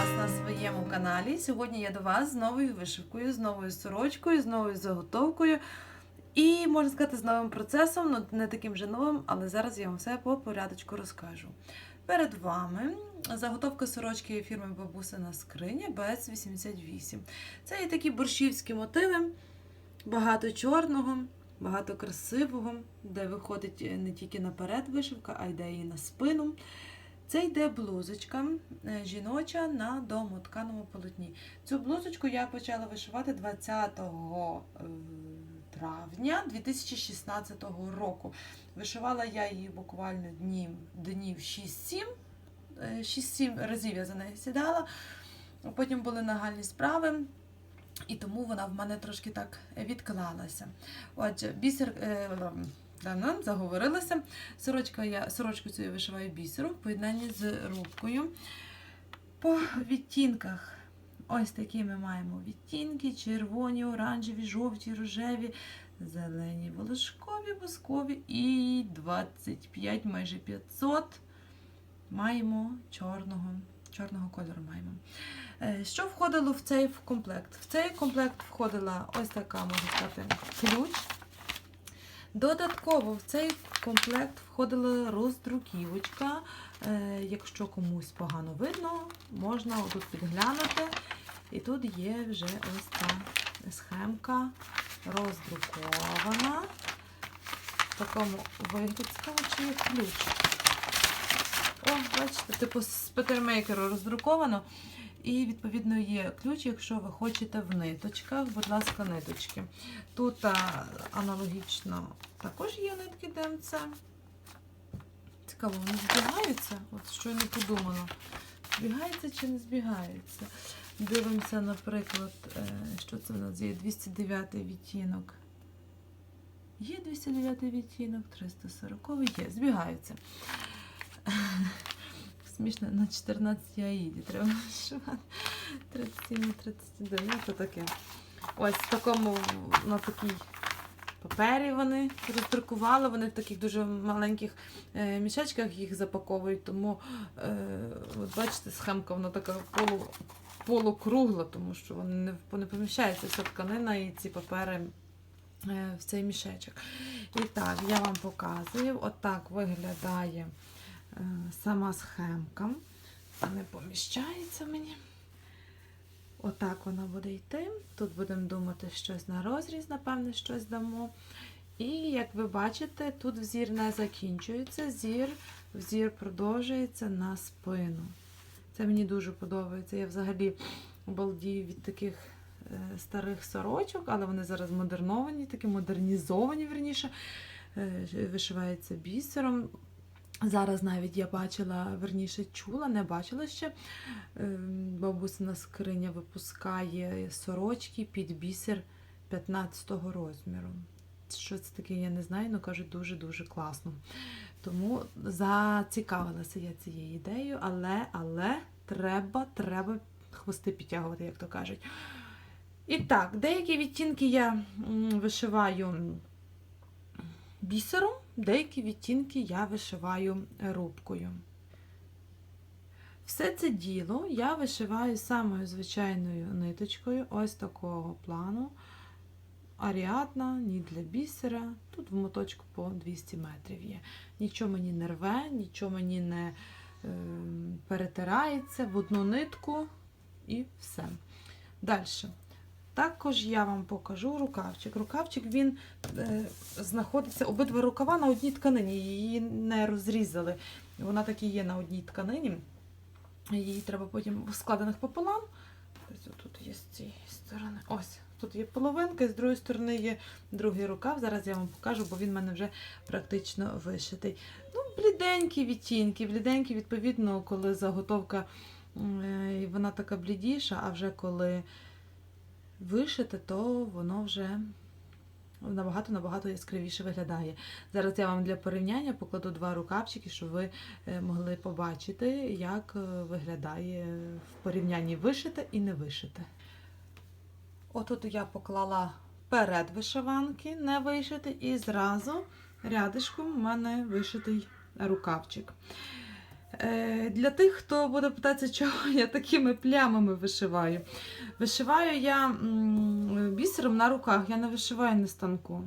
вас на своєму каналі. Сьогодні я до вас з новою вишивкою, з новою сорочкою, з новою заготовкою. І можна сказати, з новим процесом, ну не таким же новим, але зараз я вам все по порядочку розкажу. Перед вами заготовка сорочки фірми Бабусина Скриня БС-88. Це є такі борщівські мотиви, багато чорного, багато красивого, де виходить не тільки наперед вишивка, а йде і на спину. Це йде блузочка е, жіноча на домотканому полотні. Цю блузочку я почала вишивати 20 е, травня 2016 року. Вишивала я її буквально днів, днів 6-7. Е, 6-7 разів я за нею сідала. Потім були нагальні справи. І тому вона в мене трошки так відклалася. Отже, бісер давно заговорилася. Сорочка я, сорочку цю я вишиваю бісером в поєднанні з рубкою. По відтінках. Ось такі ми маємо відтінки: червоні, оранжеві, жовті, рожеві, зелені, волошкові, воскові і 25, майже 500 маємо чорного, чорного кольору маємо. Е, Що входило в цей комплект? В цей комплект входила ось така, можна сказати, ключ. Додатково в цей комплект входила роздруківочка. Е, Якщо комусь погано видно, можна тут підглянути. І тут є вже ось ця схемка роздрукована. В такому вигляді чи є ключ. О, бачите, типу з петермейкеру роздруковано. І, відповідно, є ключ, якщо ви хочете в ниточках, будь ласка, ниточки. Тут аналогічно також є нитки ДМЦ. Цікаво, вони збігаються? От що не подумано. Збігаються чи не збігаються? Дивимося, наприклад, е, що це в нас є 209 відтінок. Є 209 відтінок, 340 є, збігаються. Смішно, на 14 аїді треба вишивати. 37 на 31, ну це таке. Ось в такому, на такій папері вони роздрукували, вони в таких дуже маленьких е, мішечках їх запаковують, тому е, от бачите, схемка вона така полу, полукругла, тому що вони не, не поміщається вся тканина і ці папери е, в цей мішечок. І так, я вам показую, отак виглядає сама схемка. А не поміщається мені. Отак вона буде йти. Тут будемо думати щось на розріз, напевне, щось дамо. І як ви бачите, тут взір не закінчується, зір, взір продовжується на спину. Це мені дуже подобається. Я взагалі обалдію від таких е, старих сорочок, але вони зараз модерновані, такі модернізовані, верніше, е, вишиваються бісером. Зараз навіть я бачила, верніше чула, не бачила ще. ем, Бабусина скриня випускає сорочки під бісер 15-го розміру. Що це таке, я не знаю, але кажуть, дуже-дуже класно. Тому зацікавилася я цією ідеєю, але, але треба, треба хвости підтягувати, як то кажуть. І так, деякі відтінки я вишиваю бісером, деякі відтінки я вишиваю рубкою. Все це діло я вишиваю самою звичайною ниточкою, ось такого плану. Аріадна, ні для бісера. Тут в моточку по 200 метрів є. Нічого мені не рве, нічого мені не е, перетирається в одну нитку і все. Далі. Також я вам покажу рукавчик. Рукавчик він е, знаходиться обидва рукава на одній тканині. Її не розрізали. Вона так і є на одній тканині. Її треба потім складених пополам. Ось тут є з цієї сторони. Ось. Тут є половинка, і з другої сторони є другий рукав. Зараз я вам покажу, бо він в мене вже практично вишитий. Ну, бліденькі відтінки, бліденькі, відповідно, коли заготовка е, вона така блідіша, а вже коли вишите, то воно вже набагато-набагато яскравіше виглядає. Зараз я вам для порівняння покладу два рукавчики, щоб ви е, могли побачити, як е, виглядає в порівнянні вишите і не вишите. Отут я поклала перед вишиванки, не вишити, і зразу рядишком в мене вишитий рукавчик. Е, Для тих, хто буде питатися, чого я такими плямами вишиваю. Вишиваю я бісером на руках, я не вишиваю на станку.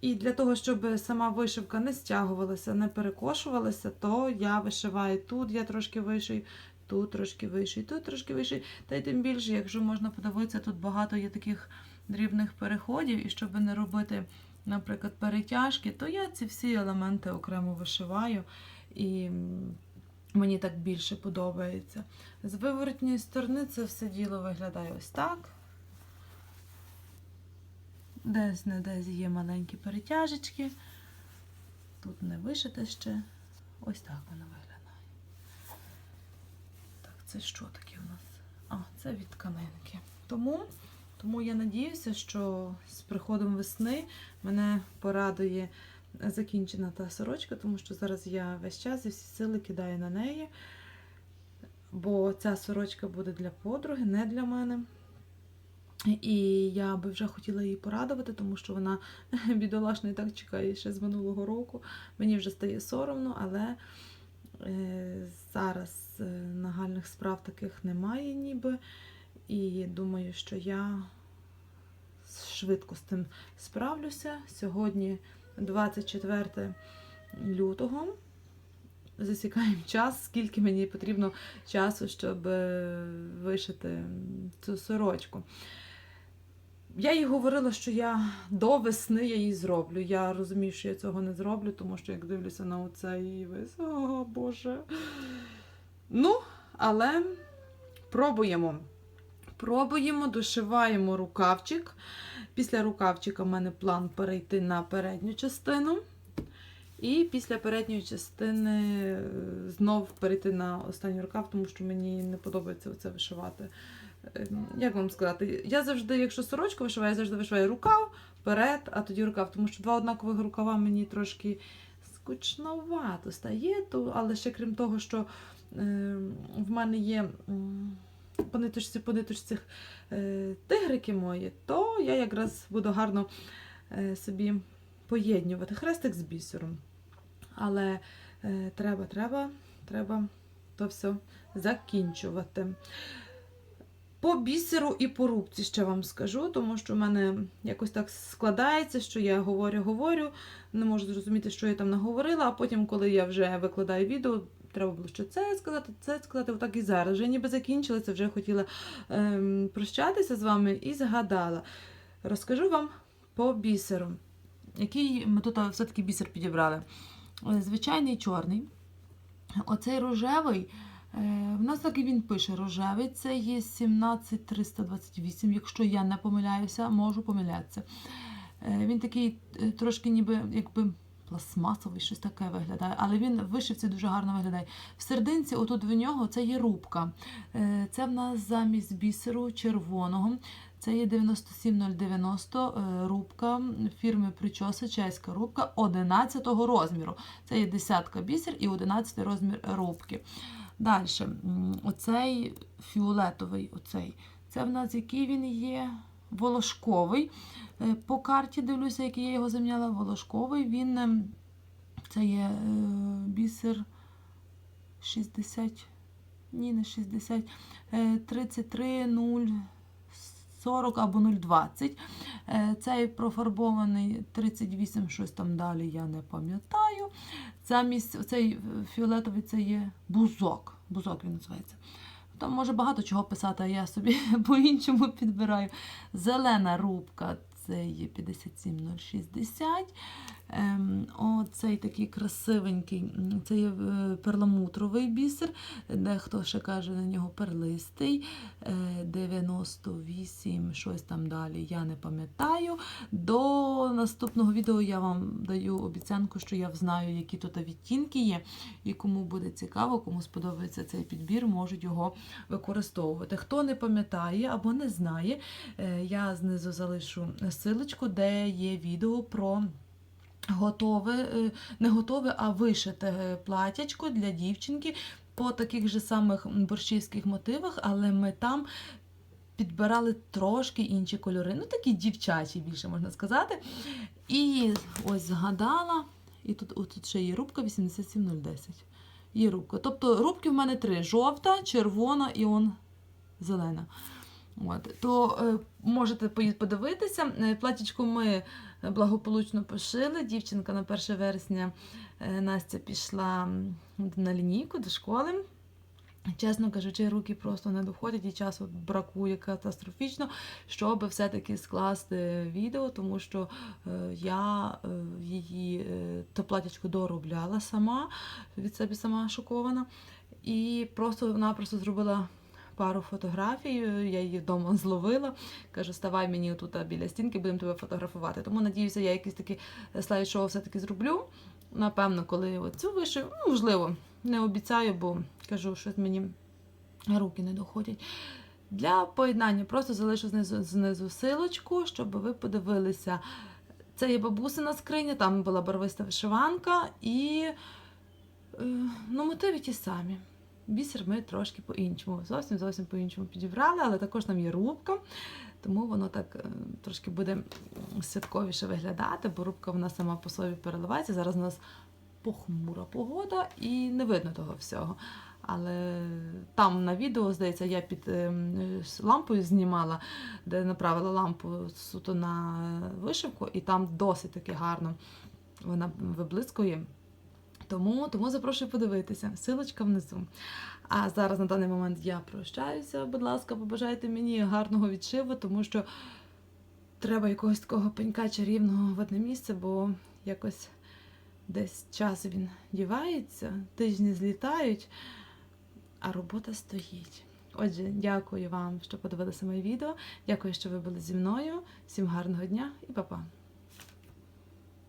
І для того, щоб сама вишивка не стягувалася, не перекошувалася, то я вишиваю тут, я трошки вишию, тут трошки вишию, тут трошки вишию. Та й тим більше, якщо можна подивитися, тут багато є таких дрібних переходів, і щоб не робити, наприклад, перетяжки, то я ці всі елементи окремо вишиваю. І мені так більше подобається. З виворотньої сторони це все діло виглядає ось так. Десь не десь є маленькі перетяжечки. Тут не вишите ще. Ось так воно виглядає. Так, це що таке у нас? А, це від тканинки. Тому, тому я надіюся, що з приходом весни мене порадує закінчена та сорочка, тому що зараз я весь час і всі сили кидаю на неї. Бо ця сорочка буде для подруги, не для мене. І я би вже хотіла її порадувати, тому що вона бідолашна і так чекає ще з минулого року. Мені вже стає соромно, але е, зараз е, нагальних справ таких немає ніби. І думаю, що я швидко з тим справлюся. Сьогодні 24 лютого. Засікаємо час, скільки мені потрібно часу, щоб е, вишити цю сорочку. Я їй говорила, що я до весни я її зроблю. Я розумію, що я цього не зроблю, тому що як дивлюся на оцей вис, о Боже. Ну, але пробуємо. Пробуємо, дошиваємо рукавчик. Після рукавчика в мене план перейти на передню частину. І після передньої частини е, знов перейти на останній рукав, тому що мені не подобається оце вишивати. Е, Як вам сказати? Я завжди, якщо сорочку вишиваю, я завжди вишиваю рукав вперед, а тоді рукав, тому що два однакових рукава мені трошки скучновато стає, але ще крім того, що е, в мене є по ниточці, по ниточці е, тигрики мої, то я якраз буду гарно е, собі поєднювати хрестик з бісером. Але е, треба, треба, треба то все закінчувати. По бісеру і по рубці ще вам скажу, тому що в мене якось так складається, що я говорю, говорю, не можу зрозуміти, що я там наговорила, а потім, коли я вже викладаю відео, треба було що це сказати, це сказати, отак і зараз. Вже ніби закінчилося, вже хотіла ем, прощатися з вами і згадала. Розкажу вам по бісеру. Який ми тут все-таки бісер підібрали? Е, Звичайний чорний. Оцей рожевий. е, В нас так і він пише рожевий, це є 17328, якщо я не помиляюся, можу помилятися. Е, Він такий трошки ніби якби пластмасовий, щось таке виглядає, але він в вишивці дуже гарно виглядає. В сердинці, отут в нього, це є рубка. Е, Це в нас замість бісеру червоного. Це є 97090 е, рубка фірми Причоса, чеська рубка 11 розміру. Це є десятка бісер і 11 розмір рубки. Далі, оцей фіолетовий, оцей. Це в нас який він є? Волошковий. Е, По карті дивлюся, який я його заміняла. Волошковий. Він ем, це є е, бісер 60. Ні, не 60. е, 33 0 40 або 0,20. Е, Цей профарбований 38, щось там далі, я не пам'ятаю. Замість цей фіолетовий це є бузок. Бузок він називається. Там може багато чого писати, а я собі по-іншому підбираю. Зелена рубка це є 57060. Ем, оцей такий красивенький, це є е, перламутровий бісер, дехто ще каже на нього перлистий. Е, 98, щось там далі, я не пам'ятаю. До наступного відео я вам даю обіцянку, що я знаю, які тут відтінки є. І кому буде цікаво, кому сподобається цей підбір, можуть його використовувати. Хто не пам'ятає або не знає, е, я знизу залишу силочку, де є відео про. Готове, е, не готове, а вишите е, платячко для дівчинки по таких же самих борщівських мотивах, але ми там підбирали трошки інші кольори. Ну, такі дівчачі, більше можна сказати. І ось згадала, І тут, тут ще є рубка 87010. Є рубка. Тобто рубки в мене три: жовта, червона і он зелена. От, то е, можете подивитися. Е, Платічку ми благополучно пошили. Дівчинка на 1 вересня е, Настя пішла на лінійку до школи. Чесно кажучи, руки просто не доходять і часу бракує катастрофічно, щоб все-таки скласти відео, тому що я її то платячко доробляла сама, від себе сама шокована. І просто-напросто зробила пару фотографій, е, я її вдома зловила. Кажу, ставай мені тут біля стінки, будемо тебе фотографувати. Тому надіюся, я якийсь такий слайд-шоу все-таки зроблю. Напевно, коли оцю вишив, ну, можливо, не обіцяю, бо кажу, що мені руки не доходять. Для поєднання просто залишу знизу, знизу силочку, щоб ви подивилися. Це є бабусина скриня, там була барвиста вишиванка і е, ну, мотиви ті самі. Бісер ми трошки по-іншому, зовсім зовсім по-іншому підібрали, але також там є рубка, тому воно так е, трошки буде святковіше виглядати, бо рубка вона сама по собі переливається. Зараз у нас похмура погода і не видно того всього. Але там на відео, здається, я під ем, лампою знімала, де направила лампу суто на вишивку, і там досить таки гарно вона виблискує. Тому, тому запрошую подивитися. Силочка внизу. А зараз на даний момент я прощаюся. Будь ласка, побажайте мені гарного відшиву, тому що треба якогось такого пенька чарівного в одне місце, бо якось десь час він дівається, тижні злітають, а робота стоїть. Отже, дякую вам, що подивилися моє відео. Дякую, що ви були зі мною. Всім гарного дня і па-па!